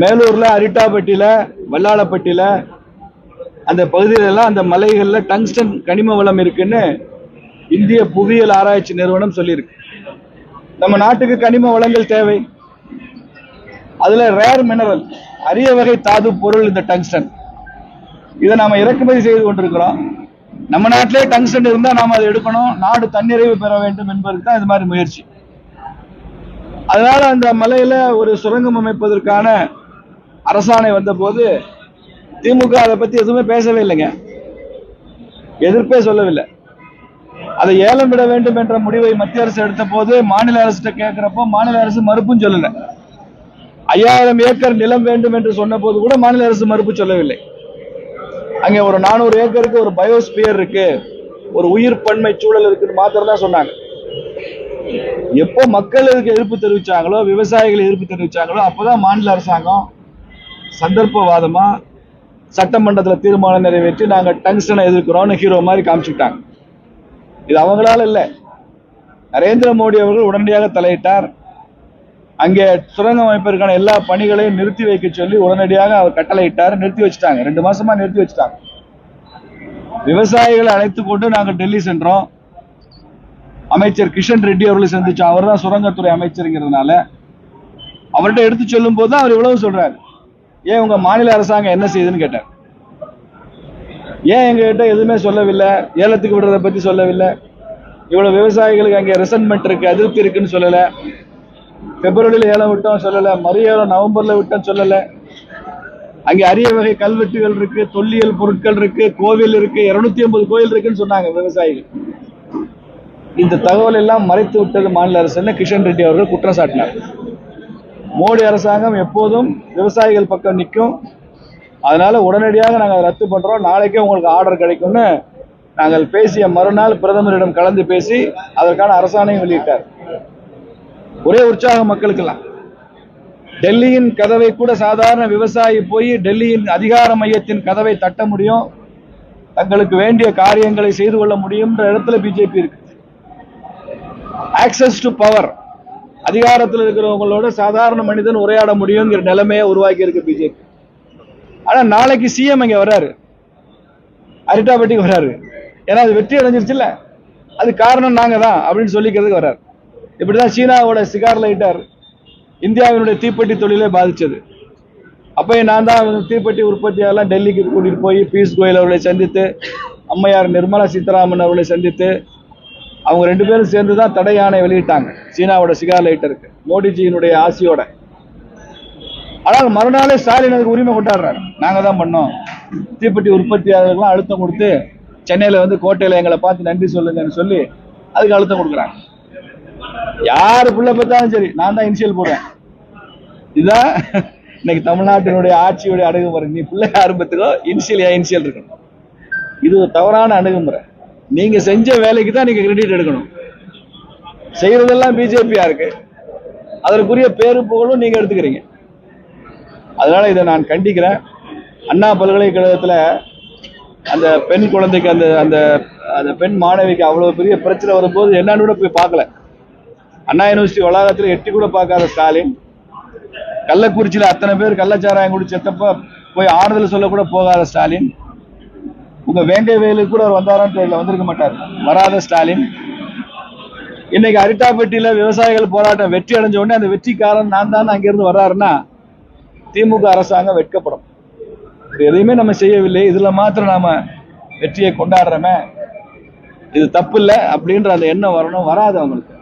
மேலூர்ல அரிட்டாப்பட்டியில வல்லாளப்பட்டியில அந்த பகுதியில எல்லாம் அந்த மலைகள்ல டங்ஸ்டன் கனிம வளம் இருக்குன்னு இந்திய புவியியல் ஆராய்ச்சி நிறுவனம் சொல்லியிருக்கு. நம்ம நாட்டுக்கு கனிம வளங்கள் தேவை. அதுல ரேர் மினரல் அரிய வகை தாது பொருள் இந்த டங்ஸ்டன். இதை நாம இறக்குமதி செய்து கொண்டிருக்கிறோம். நம்ம நாட்டிலே டங்ஸ்டன் இருந்தா நாம அதை எடுக்கணும். நாடு தன்னிறைவு பெற வேண்டும் என்பதற்கு தான் இது மாதிரி முயற்சி. அதனால அந்த மலையில ஒரு சுரங்கம் அமைப்பதற்கான அரசாணை வந்தபோது திமுக அதை பத்தி எதுவுமே பேசவே இல்லைங்க. எதிர்ப்பே சொல்லவில்லை. அதை ஏலம் விட வேண்டும் என்ற முடிவை மத்திய அரசு எடுத்த போது மாநில அரசு கேட்கிறப்போ மாநில அரசு மறுப்பும் சொல்லல. ஐயாயிரம் ஏக்கர் நிலம் வேண்டும் என்று சொன்ன போது கூட மாநில அரசு மறுப்பு சொல்லவில்லை. அங்கே ஒரு நானூறு ஏக்கருக்கு ஒரு பயோஸ்பியர் இருக்கு. ஒரு உயிர் பன்மை சூழல் இருக்குன்னு மாத்திரம் தான் சொன்னாங்க. எப்போ மக்களுக்கு எதிர்ப்பு தெரிவிச்சாங்களோ விவசாயிகள் எதிர்ப்பு தெரிவிச்சாங்களோ அப்போதான் மாநில அரசாங்கம் சந்தர்ப்பவாதமா சட்டமன்றத்தில் தீர்மானம் நிறைவேற்றி நாங்கள் டங்ஸ்டனை எதிர்க்கிறோம்னு ஹீரோ மாதிரி காமிச்சுக்கிட்டாங்க இது அவங்களால இல்லை. நரேந்திர மோடி அவர்கள் உடனடியாக தலையிட்டார். அங்கே சுரங்க அமைப்பிற்கான எல்லா பணிகளையும் நிறுத்தி வைக்க சொல்லி உடனடியாக அவர் கட்டளையிட்டார். நிறுத்தி வச்சுட்டாங்க. ரெண்டு மாசமா நிறுத்தி வச்சுட்டாங்க. விவசாயிகளை அழைத்து கொண்டு நாங்கள் டெல்லி சென்றோம். அமைச்சர் கிஷன் ரெட்டி அவர்களை சந்திச்சு அவர் தான் சுரங்கத்துறை அமைச்சருங்கிறதுனால அவர்கிட்ட எடுத்து சொல்லும் போது தான் அவர் இவ்வளவு சொல்றாரு. ஏன் உங்க மாநில அரசாங்கம் என்ன செய்யுதுன்னு கேட்டார். ஏன் எங்க கிட்ட எதுவுமே சொல்லவில்லை? ஏலத்துக்கு விடுறதை பத்தி சொல்லவில்லை. இவ்வளவு விவசாயிகளுக்கு அங்கே ரெசன்மெண்ட் இருக்கு அதிருப்தி இருக்குன்னு சொல்லல. பிப்ரவரியில் ஏலம் விட்டோம் சொல்லல. மறு ஏலம் நவம்பர்ல விட்டோம் சொல்லல. அங்கே அரிய வகை கல்வெட்டுகள் இருக்கு தொல்லியல் பொருட்கள் இருக்கு கோவில் இருக்கு இருநூத்தி ஐம்பது கோயில் இருக்குன்னு சொன்னாங்க விவசாயிகள். இந்த தகவல் எல்லாம் மறைத்து விட்டது மாநில அரசு கிஷன் ரெட்டி அவர்கள் குற்றம் சாட்டினார். மோடி அரசாங்கம் எப்போதும் விவசாயிகள் பக்கம் நிற்கும். அதனால உடனடியாக நாங்கள் ரத்து பண்றோம். நாளைக்கே உங்களுக்கு ஆர்டர் கிடைக்கும்னு நாங்கள் பேசிய மறுநாள் பிரதமரிடம் கலந்து பேசி அதற்கான அரசாணையும் வெளியிட்டார். ஒரே உற்சாகம் மக்களுக்கெல்லாம். டெல்லியின் கதவை கூட சாதாரண விவசாயி போய் டெல்லியின் அதிகார மையத்தின் கதவை தட்ட முடியும். தங்களுக்கு வேண்டிய காரியங்களை செய்து கொள்ள முடியும்ன்ற இடத்துல பிஜேபி இருக்கு. ஆக்சஸ் டு பவர் அதிகாரத்தில் இருக்கிறவங்களோட சாதாரண மனிதன் உரையாட முடியுங்கிற நிலைமையை உருவாக்கி இருக்கு பிஜேபி ஆனால் நாளைக்கு சிஎம் அங்கே வர்றாரு. அரிட்டாபட்டிக்கு வர்றாரு. ஏன்னா அது வெற்றி அடைஞ்சிருச்சுல்ல. அது காரணம் நாங்கள் தான் அப்படின்னு சொல்லிக்கிறதுக்கு வர்றாரு. இப்படிதான் சீனாவோட சிகார் லைட்டர் இந்தியாவினுடைய தீப்பெட்டி தொழிலே பாதித்தது அப்போ நான் தான் தீப்பெட்டி உற்பத்தியாளர்லாம் டெல்லிக்கு கூட்டிகிட்டு போய் பியூஷ் கோயல் அவர்களை சந்தித்து அம்மையார் நிர்மலா சீதாராமன் அவர்களை சந்தித்து அவங்க ரெண்டு பேரும் சேர்ந்து தான் தடை யானை வெளியிட்டாங்க. சீனாவோட சிகார் லைட்டருக்கு மோடிஜியினுடைய ஆசையோட. ஆனால் மறுநாளே ஸ்டாலின் அதுக்கு உரிமை கொண்டாடுறாரு. நாங்கள் தான் பண்ணோம். தீப்பெட்டி உற்பத்தியாளர்கள்லாம் அழுத்தம் கொடுத்து சென்னையில் வந்து கோட்டையில் எங்களை பார்த்து நன்றி சொல்லுங்கன்னு சொல்லி அதுக்கு அழுத்தம் கொடுக்குறாங்க. யார் பிள்ளை பார்த்தாலும் சரி நான் தான் இனிஷியல் போடுறேன் இதுதான் இன்னைக்கு தமிழ்நாட்டினுடைய ஆட்சியுடைய அணுகுமுறை. நீ பிள்ளை ஆரம்பத்துக்கோ இனிஷியல் இனிஷியல் இருக்கணும்? இது ஒரு தவறான அணுகுமுறை. நீங்க செஞ்ச வேலைக்கு தான் நீங்க கிரெடிட் எடுக்கணும். செய்யறதெல்லாம் பிஜேபியா இருக்கு. அதற்குரிய பேரு புகழும் நீங்க எடுத்துக்கிறீங்க. அதனால இதை நான் கண்டிக்கிறேன். அண்ணா பல்கலைக்கழகத்துல அந்த பெண் குழந்தைக்கு அந்த அந்த அந்த பெண் மாணவிக்கு அவ்வளவு பெரிய பிரச்சனை வரும்போது என்னன்னு கூட போய் பார்க்கல. அண்ணா யூனிவர்சிட்டி வளாகத்தில் எட்டி கூட பார்க்காத ஸ்டாலின். கள்ளக்குறிச்சியில் அத்தனை பேர் கள்ளச்சாராயம் குடி செத்தப்ப போய் ஆறுதல் சொல்ல கூட போகாத ஸ்டாலின். உங்க வேங்கை வேலுக்கு கூட அவர் வந்தாரான்னு தெரியல வந்திருக்க மாட்டார். வராத ஸ்டாலின். இன்னைக்கு அரிட்டாப்பட்டியில விவசாயிகள் போராட்டம் வெற்றி அடைஞ்ச உடனே அந்த வெற்றிக்காரன் நான் தான் அங்கிருந்து வர்றாருன்னா திமுக அரசாங்கம் வெட்கப்படும். எதையுமே நம்ம செய்யவில்லை. இதுல மாத்திரம் நாம வெற்றியை கொண்டாடுறோமே. இது தப்பு இல்லை அப்படின்ற அந்த எண்ணம் வரணும். வராது அவங்களுக்கு.